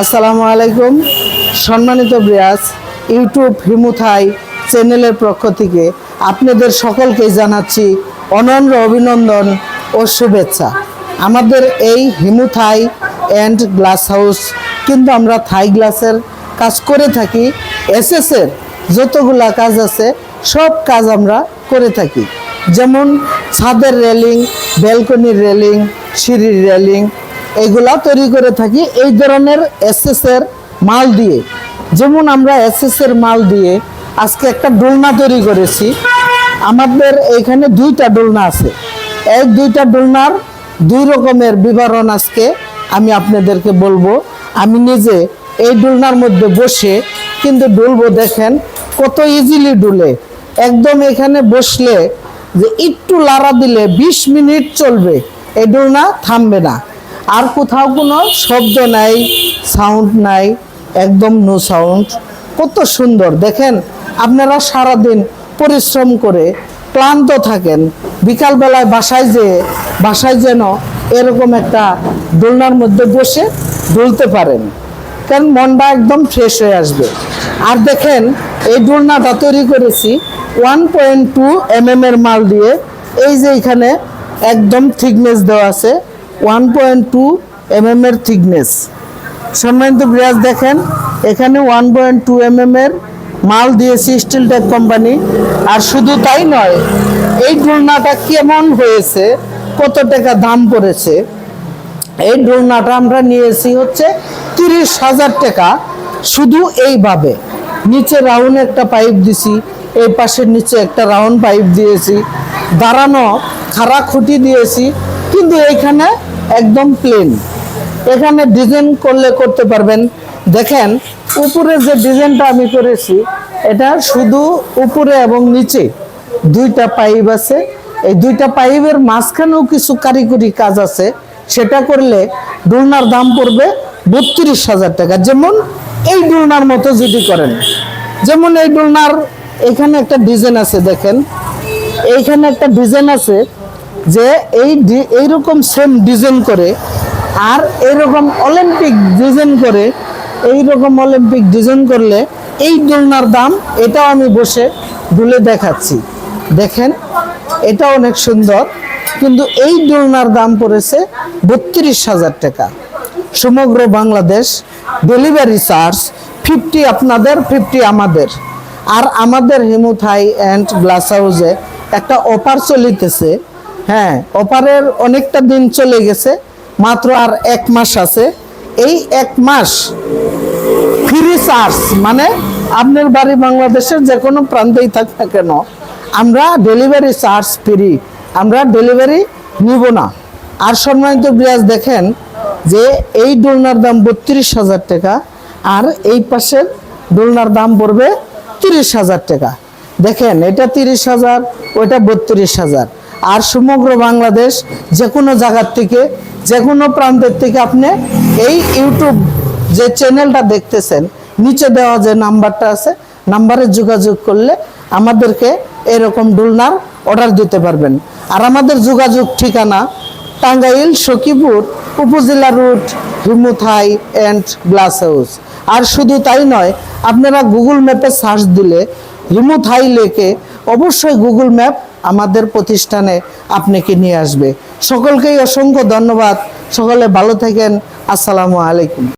আসসালামু আলাইকুম। সম্মানিত ব্রিয়াস ইউটিউব হিমুথাই চ্যানেলের পক্ষ থেকে আপনাদের সকলকে জানাচ্ছি অনন্য অভিনন্দন ও শুভেচ্ছা। আমাদের এই হিমুথাই অ্যান্ড গ্লাস হাউস কিন্তু আমরা থাই গ্লাসের কাজ করে থাকি এসএসের যতগুলা কাজ আছে, সব কাজ আমরা করে থাকি। যেমন ছাদের রেলিং, ব্যালকনির রেলিং, সিঁড়ির রেলিং এগুলা তৈরি করে থাকি এই ধরনের এসএস এর মাল দিয়ে। যেমন আমরা এসএস এর মাল দিয়ে আজকে একটা ডোলনা তৈরি করেছি। আমাদের এখানে দুইটা ডোলনা আছে। এই দুইটা ডোলনার দুই রকমের বিবরণ আজকে আমি আপনাদেরকে বলব। আমি নিজে এই ডোলনার মধ্যে বসে কিন্তু ডুলবো দেখেন কত ইজিলি ডুলে। একদম এখানে বসলে যে একটু লাড়া দিলে ২০ মিনিট চলবে। এই ডোলনা থামবে না। আর কোথাও কোনো শব্দ নাই সাউন্ড নাই, একদম নো সাউন্ড কত সুন্দর, দেখেন, আপনারা সারাদিন পরিশ্রম করে ক্লান্ত থাকেন। বিকালবেলায় বাসায় যেয়ে বাসায় যেন এরকম একটা দোলনার মধ্যে বসে দুলতে পারেন। কারণ মনটা একদম ফ্রেশ হয়ে আসবে। আর দেখেন, এই দোলনাটা তৈরি করেছি ওয়ান পয়েন্ট টু এম এর মাল দিয়ে। এই যে এখানে একদম থিকনেস দেওয়া আছে। ওয়ান পয়েন্ট টু এম এর থিকনেস সম্মানিত ব্রিয়াজ দেখেন, এখানে ওয়ান পয়েন্ট টু এম এর মাল দিয়েছি স্টিল টেক কোম্পানি আর শুধু তাই নয়, এই দোলনাটা কেমন হয়েছে, কত টাকা দাম পড়েছে, এই দোলনাটা আমরা নিয়েছি হচ্ছে তিরিশ হাজার টাকা। শুধু এইভাবে, নিচে রাউন্ড একটা পাইপ দিছি, এই পাশের নিচে একটা রাউন্ড পাইপ দিয়েছি, দাঁড়ানো, খাড়া খুঁটি দিয়েছি, কিন্তু এইখানে একদম প্লেন এখানে ডিজাইন করলে করতে পারবেন। দেখেন, উপরে যে ডিজাইনটা আমি করেছি, এটা শুধু উপরে এবং নিচে। দুইটা পাইপ আছে। এই দুইটা পাইপের মাঝখানেও কিছু কারিগরি কাজ আছে। সেটা করলে ডোলনার দাম পড়বে বত্রিশ হাজার টাকা। যেমন এই ডোলনার মতো যদি করেন। যেমন এই ডোলনার এখানে একটা ডিজাইন আছে, দেখেন। এইখানে একটা ডিজাইন আছে। যে এই এইরকম সেম ডিজাইন করে আর এইরকম অলিম্পিক ডিজাইন করে, এইরকম অলিম্পিক ডিজাইন করলে এই দোলনার দাম এটাও আমি বসে দুলে দেখাচ্ছি। দেখেন এটা অনেক সুন্দর, কিন্তু এই দোলনার দাম পড়েছে বত্রিশ হাজার টাকা। সমগ্র বাংলাদেশ ডেলিভারি চার্জ ফিফটি আপনাদের ফিফটি আমাদের। আর আমাদের হিমুথাই অ্যান্ড গ্লাস হাউসে একটা অফার চলিতেছে হ্যাঁ অফারের অনেকটা দিন চলে গেছে, মাত্র আর এক মাস আছে। এই এক মাস ফ্রি চার্জ মানে আপনার বাড়ি বাংলাদেশের যে কোনো প্রান্তেই থাক না কেন, আমরা ডেলিভারি চার্জ ফ্রি আমরা ডেলিভারি নিব না। আর সম্মানিত বিরাজ দেখেন যে এই দোলনার দাম বত্রিশ হাজার টাকা, আর এই পাশের দোলনার দাম পড়বে তিরিশ হাজার টাকা। দেখেন, এটা তিরিশ হাজার ওইটা বত্রিশ হাজার। আর সমগ্র বাংলাদেশ যে কোনো জায়গার থেকে যে কোনো প্রান্তের থেকে আপনি এই ইউটিউব যে চ্যানেলটা দেখতেছেন, নিচে দেওয়া যে নাম্বারটা আছে, নাম্বারে যোগাযোগ করলে আমাদেরকে এরকম ডুলনার অর্ডার দিতে পারবেন। আর আমাদের যোগাযোগ ঠিকানা টাঙ্গাইল, সখীপুর, উপজেলা রুট হিমুথাই অ্যান্ড গ্লাস হাউস আর শুধু তাই নয়, আপনারা গুগল ম্যাপে সার্চ দিলে হিমুথাই লেকে অবশ্যই গুগল ম্যাপ আমাদের প্রতিষ্ঠানে আপনাকে নিয়ে আসবে। সকলকেই অসংখ্য ধন্যবাদ। সকলে ভালো থাকেন। আসসালামু আলাইকুম।